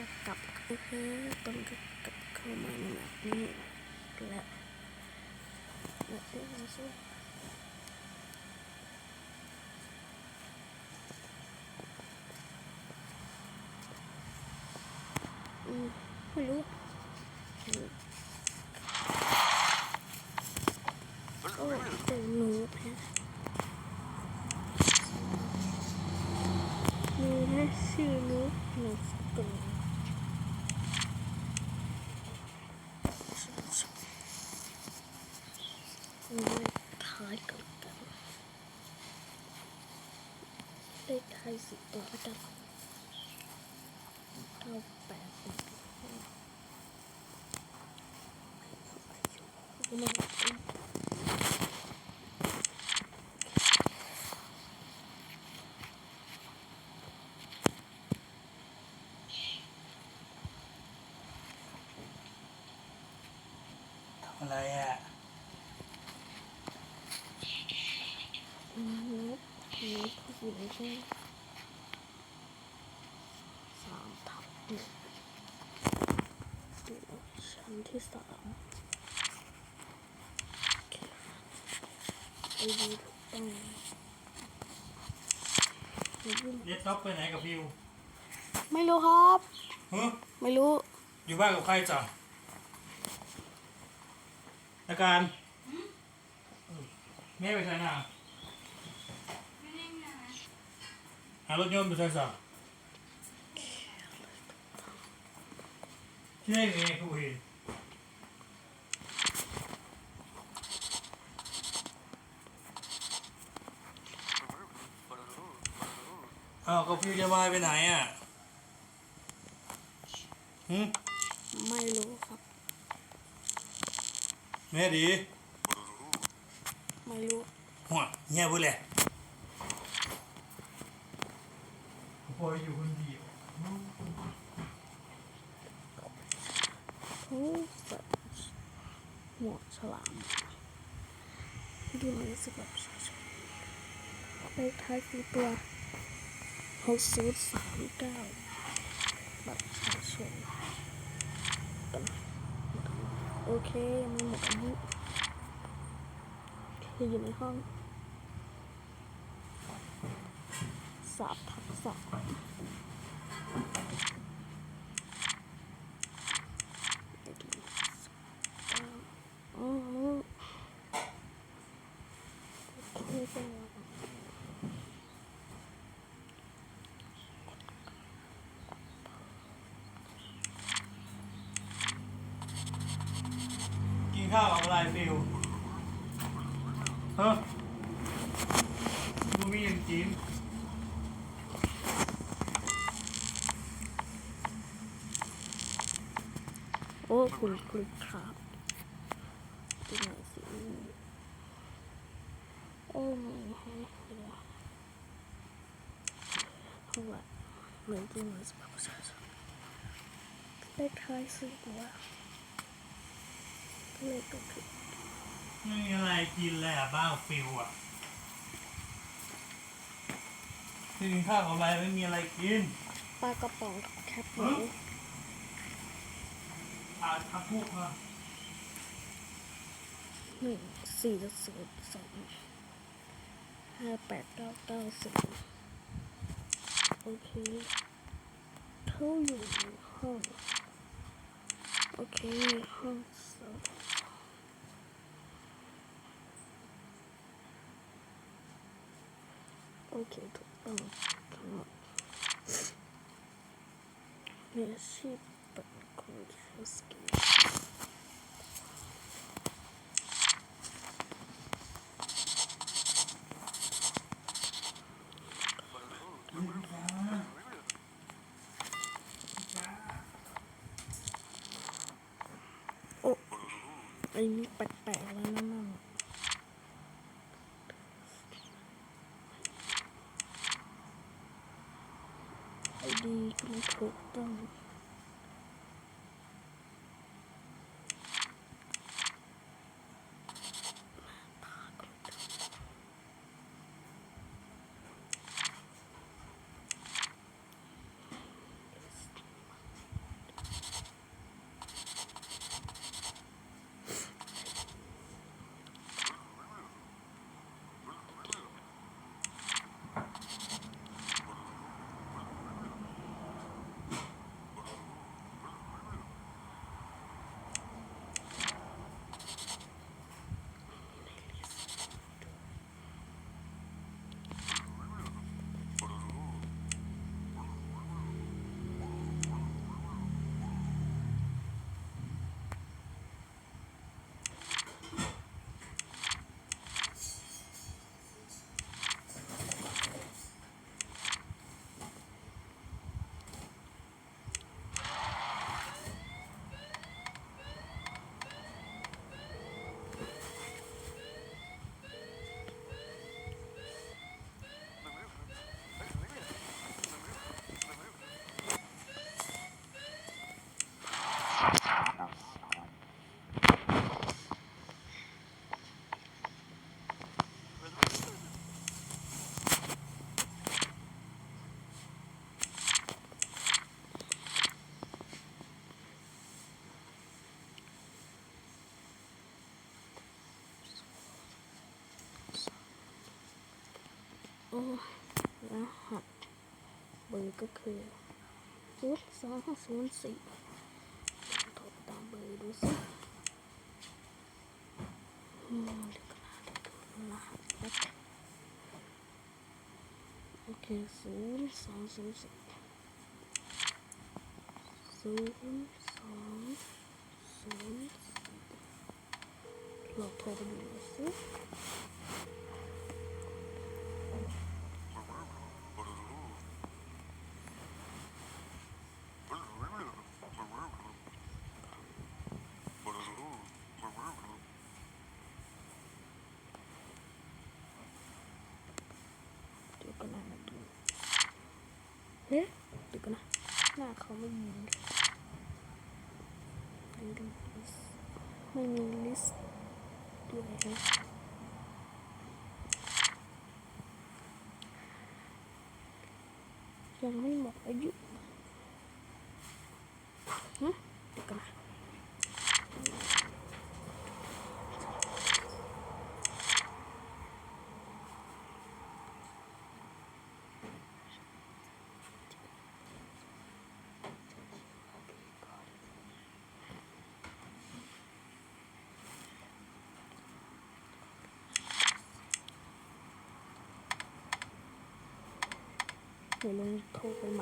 จะกลับเออตอนก็กลับเข้ามาในแบบนี้และและเดี๋ยวเราจะอืมไม่รู้ เลขท้ายสิบตัวกันเก้าแปดหนึ่งห้าไม่เอาอายุไม่เอา ทำอะไรอ่ะ อืมนกนกผู้หญิ ที่สามโอเคไอดีถูกต้องไม่รู้เย็ดท็อปไปไหนกับฟิวไม่รู้ครับ ฮึไม่รู้ อยู่บ้านกับใครจ้ะอาการแม่ไปใช้นาหารถยนต์ไปใช้สั่งที่ไหนเองกูเห็น อ้าวกับฟิวจะมาไปไหนอะหึไม่รู้ครับ แม่ดีไม่รู้หัวเงียบไปเลยพออยู่คนเดียวโอ้สัตว์หัวฉลามดูหนังสือแบบประชาชนเลขท้ายคือตัว หกศูนย์สามเก้าบัตรประชาชนโอเคยังไม่หมดอายุโอเคอยู่ในห้องสามทับสามอ๋อโอเคเป็นแล้ว กิน ข้าวกับอะไรฟิวฮะดูมีอย่างกินโอ้คุณคุณครับดูหนสิโอ้ไม่ให้เลยเพราะว่าเหมือนที่มันสภาพประชาชนเลขท้ายสี่ตัวเลขก็คือไม่มีอะไรกินเลยอะบ้างฟิวอะกินข้าวกับอะไรไม่มีอะไรกินปลากระป๋องกับแคปหมูอาทักพุกมาหนึ่งสี่ศูนย์สองห้าแปดเก้าเก้าสิบโอเคเขาอยู่ในห้อง โอเคห้องสองโอเคถูกต้องทั้งหมดมีอาชีพเป็นคนเชื่อสกิล โอ้ไอ้นี่แปลกๆแล้วนะมั่ง ไอดีก็ไม่ถูกต้อง โอ้รหัสเบอร์ก็คือศูนย์สองศูนย์สี่โทรตามเบอร์ดูสิอืมเดี๋ยวก่อนนะเดี๋ยวดูรหัสแป๊บโอเคศูนย์สองศูนย์สี่ศูนย์สองศูนย์สี่ลองโทรไปดูสิ เดี๋ยวก็น่ามาดู เฮ้ยเดี๋ยวก็นะหน้าเขาไม่มีเลยดูดิลิสต์ไม่มีลิสต์ด้วยฮะยังไม่หมดอายุฮะเดี๋ยวก็นะ เดี๋ยวลองโทรไป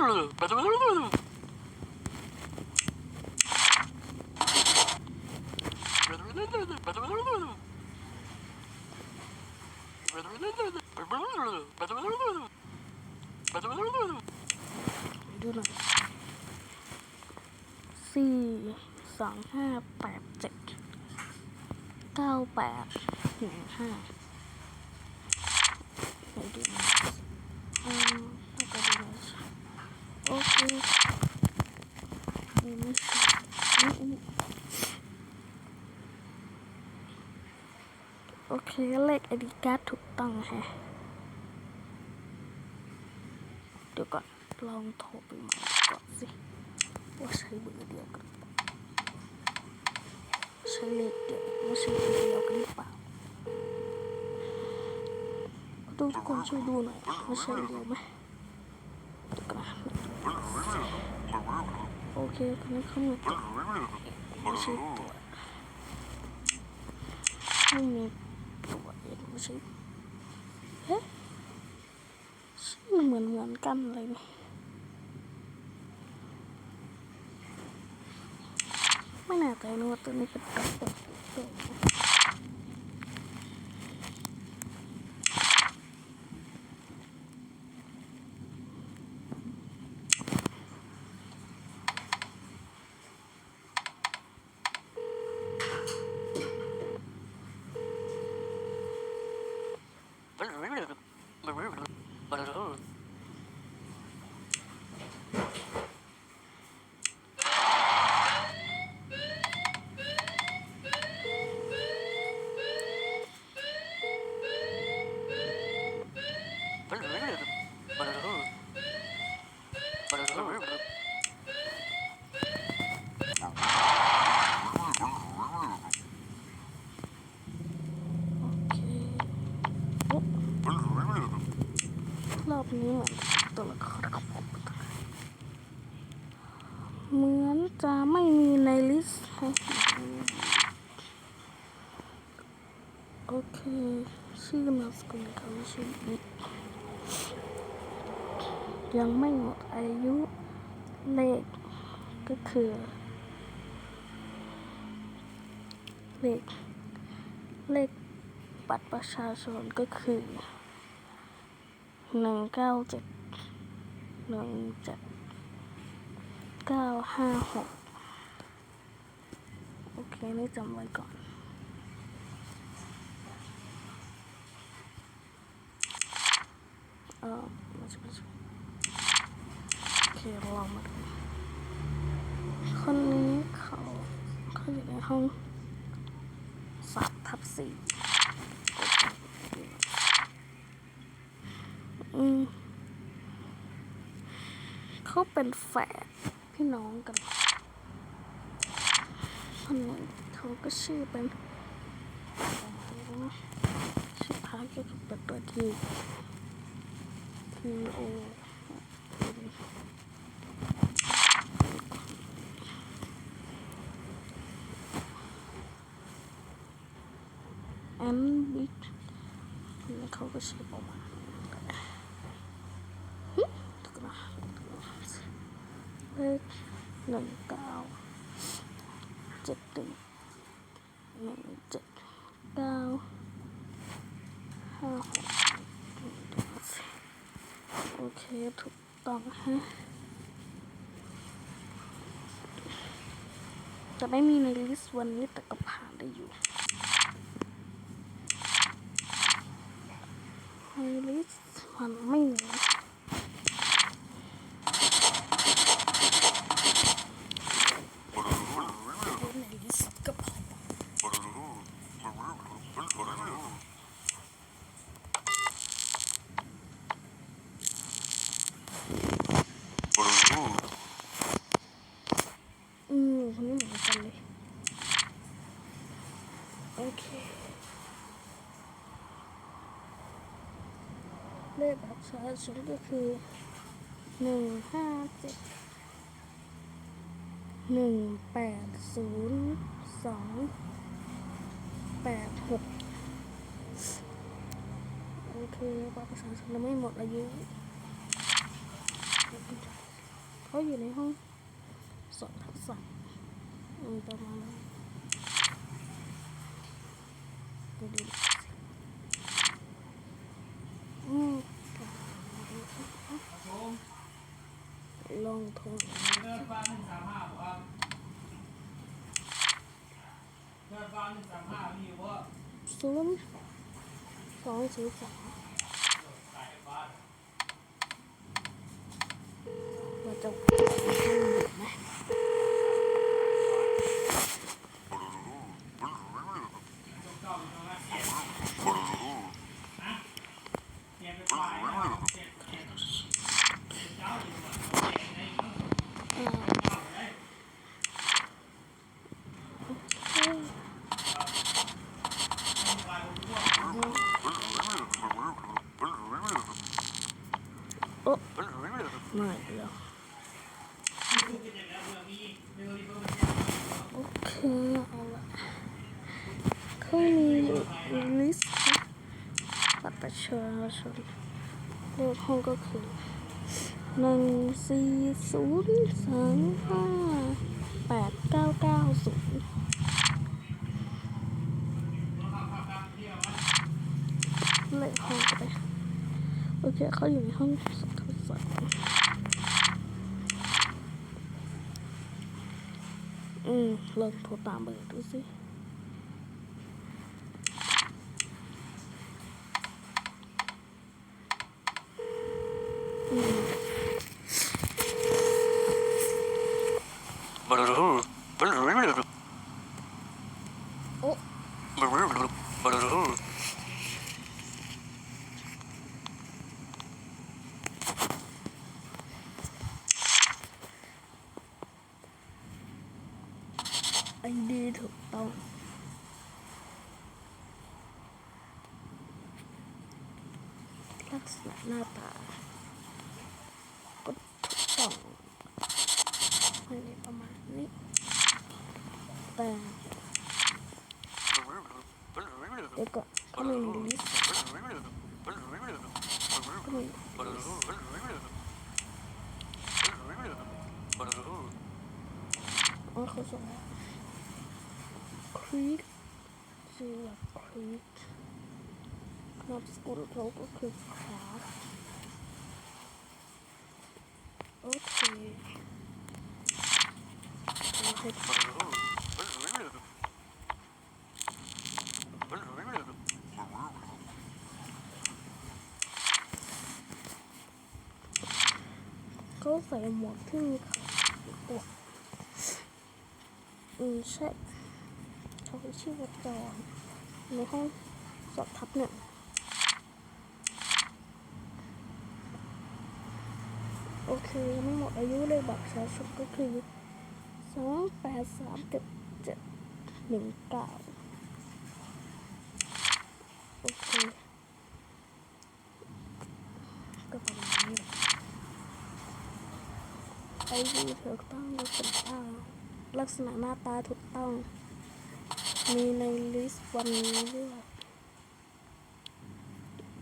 ดูนใช่เขากันหน่อยสี่สองห้าแปดเจ็ดเก้าแปดหนึ่งห้าไหนดูหน่อยอืมแล้วก็ดูหน่อยสิโอเคนี่ไม่ใช่อืมอืม โอเลขอดีการ์ดถูกต้องแฮะเดี๋ยวก่อน ลองโทรไปใหม่ก่อนสิ ว่าใช้เบอร์เดียวกันใช้เลขเดียวว่าใช้เบอร์เดียวกันหรือเปล่าทุกคนช่วยดูหน่อยว่าใช่เดียวไหมเดี๋ยวก่อนโอเคคนนี้เขามีตัวไม่ใช่ตัวไม่มีตัวเองไม่ ใช่เฮ้ชื่อเหมือนเหมือนกันเลยไม่แน่ใจนะว่าตัวนี้เป็นกับตัวตัว But ยังไม่หมดอายุเลขก็คือ เลข เลขบัตรประชาชนก็คือหนึ่งเก้าเจ็ดหนึ่งเจ็ดเก้าห้าหกโอเคนี่จำไว้ก่อนเออไม่ใช่ไม่ใช่โอ เคลองมาดูคนนี้เขาเขาอยู่ในห้องสามทับสี่อืมเขาเป็นแฝดพี่น้องกันคนนี้เขาก็ชื่อเป็นชื่อพาร์ก็คือเป็นตัวที่ P O N B นี่ เขาก็ชื่อประมาถูกนะเลขหนึ่งเก้าเจ็ดหนึ่งหนึ่งเจ็ดเก้าห้าหกโอเคถูกต้องฮะจะไม่มีในลิสต์วันนี้แต่ก็ผ่านได้อยู่ ในลิสต์มันไม่มีในลิสต์ก็พออืมคนนี้เหมือนกันเลย โอเค เลขบัตรประชาชนก็คือหนึ่งห้าเจ็ดหนึ่งแปดศูนย์สองแปดหกโอเคบัตรประชาชนยังไม่หมดอายุเขาอยู่ในห้องสอนทักษะอืมประมาณนั้นดูดิอืม ชม ลอ งทงเลือดฟ้าหนึ่งสามห้าบอกว่าเลือดฟ้าหนึ่งสามห้ามีวะศูนย์สองศูนย์สาม สายฟ้า เราจะห้องดึกไหม เจ้าเจ้าอยู่ตรงนั้นเจ็บฮะเจ็บไปฝ่ายแล้วเจ็บเจ็บเจ้าอยู่ตรงนั้นเจ็บในมือ อ่า เจ้าเลย เฮ้ย ไม่ฝ่ายผมพวก โอ้ไม่แล้ว ลูกจะเจ็บแล้วเบื่อมีเบื่อมีเบื่อมี โอเคเอาละเขามีลิสต์บัตร ประชาชนเลขห้องก็คือหนึ่งสี่ศูนย์สามห้าแปดเก้าเก้าศูนย์เลขห้องไปโอเคเขาอยู่ในห้องสองทดสอบอืมลองโทรตามเบอร์ดูสิ อืม โอ้ ไอดีถูกต้องลักษณะหน้าตา ก็ถูกต้องไม่ได้ประมาณนี้ แต่เดี๋ยวก่อนก็ไม่มีลิสต์ก็ไม่มีลิสต์ อเขาส่งครีกชื่อว่าครีกนามสกุลเขาก็คื อืมใช่เขาชื่อว่าจอนในห้องสอบทับหนึ่งโอเคไม่หมดอายุเลยบัตรประชาชนก็คือสองแปดสามเจ็ดเจ็ดหนึ่งเก้าโอเคก็ประมาณนี้แหละไอวีถูกต้องลักษณะตา ลักษณะหน้าตาถูกต้อง มีในลิสต์วันนี้ด้วย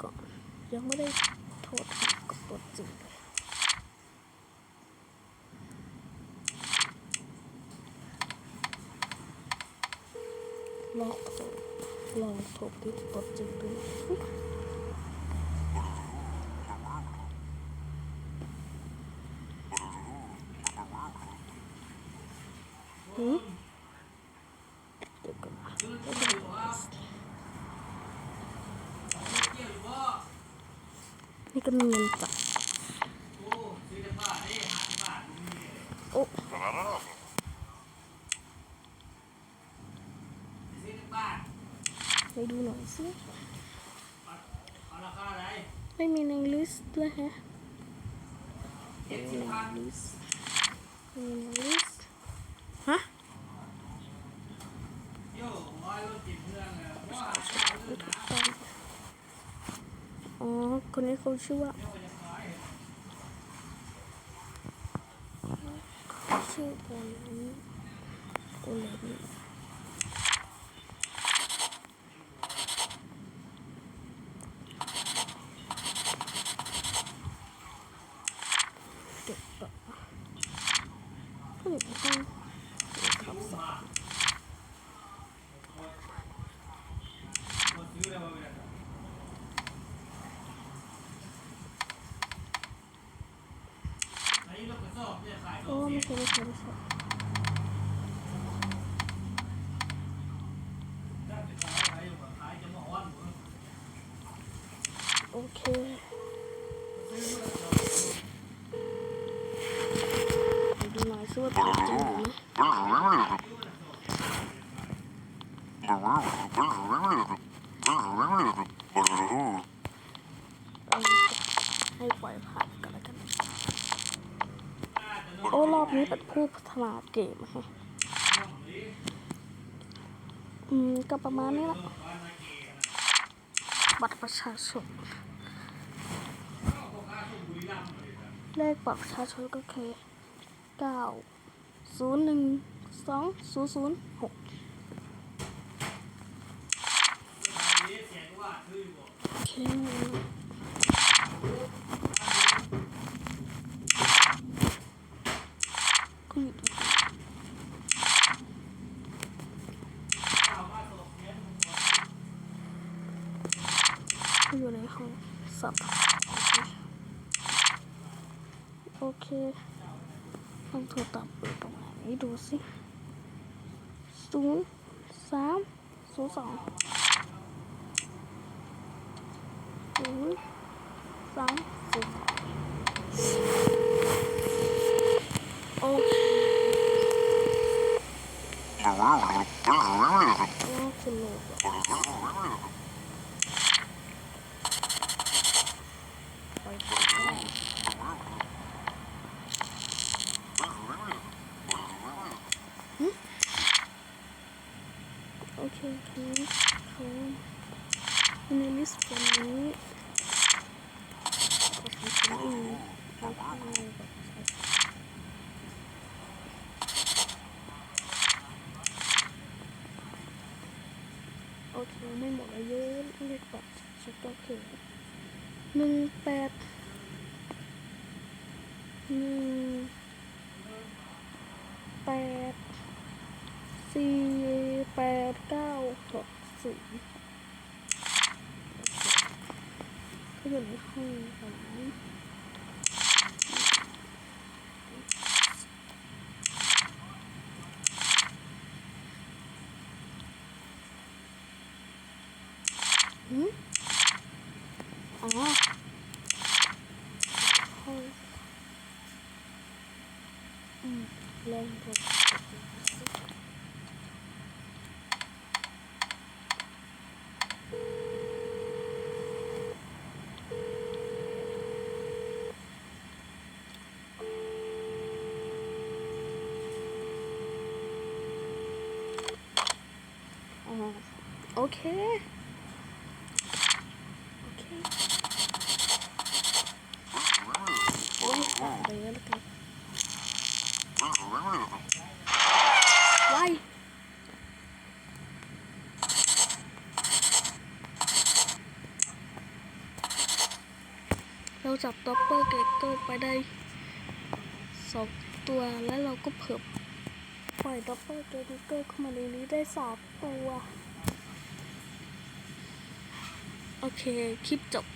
ก่อนยังไม่ได้โทรถามกับตัวจริงลองลองโทรติดตัวจริงดู สิหืมเดี๋ยวก่อนนะเดี๋ยวก่อนนะนี่ก็มีเงินจ่ายโอ้ไปดูหน่อยสิเอาราคาอะไรไม่มีในลิสต์ด้วยฮะเจ็ดไม่สิมีบในพันลิสต์ไม่มีในลิสต์ฮะ โย่ร้อยรถติดเพื่อนเลยว่า ไม่ถูกต้องอ๋อ คนนี้เขาชื่อว่าชื่อโอเลนโอเลนเด็กต่อผลิตภัณฑ์ขับสอบ คนซื้อแล้วมาเป็นอันนี้รถกระสอบจะขาย สอโอ้งไผู้พัฒนาเกมฮะอืมก็ประมาณนี้ละบัตรประชาชนเลขบัตรประชาชนก็คือเก้าศูนย์หนึ่งสองศูนย์ศูนย์หกโอเคก็อยู่ตรงนี้ก็อยู่ใน ห้องสับโอเคลองโทรตามเบอร์ตรงไหนดูสิศูนย์สามศูนย์สองศูนย์สามศูนย์สองโอเคแล้วคุณโหลดเหรอไปก่อนก็ได้โอเคคือเขาอยู่ในลิสต์วันนี้ขอทำสิ่งอื่นแล้วก็แบบโอเคไม่หมดอายุเลขบัตรชุดก็คือห นึ่งแปดหนึ่งแปดสี่แปดเก้าหกศูนย์ก็อยู่ในห้องของหืมอ๋อห้องอืมลองดูอ๋อ โอเค โอเคโอ้ยตัดไปแล้วละกันไว้เรา จับด็อปเปอร์เกเกอร์ไปได้สองตัวแล้วเราก็เพิ่มปล่อยด็อปเปอร์เกเกอร์เข้ามาในนี้ได้สามตัว โอเค คลิปจบ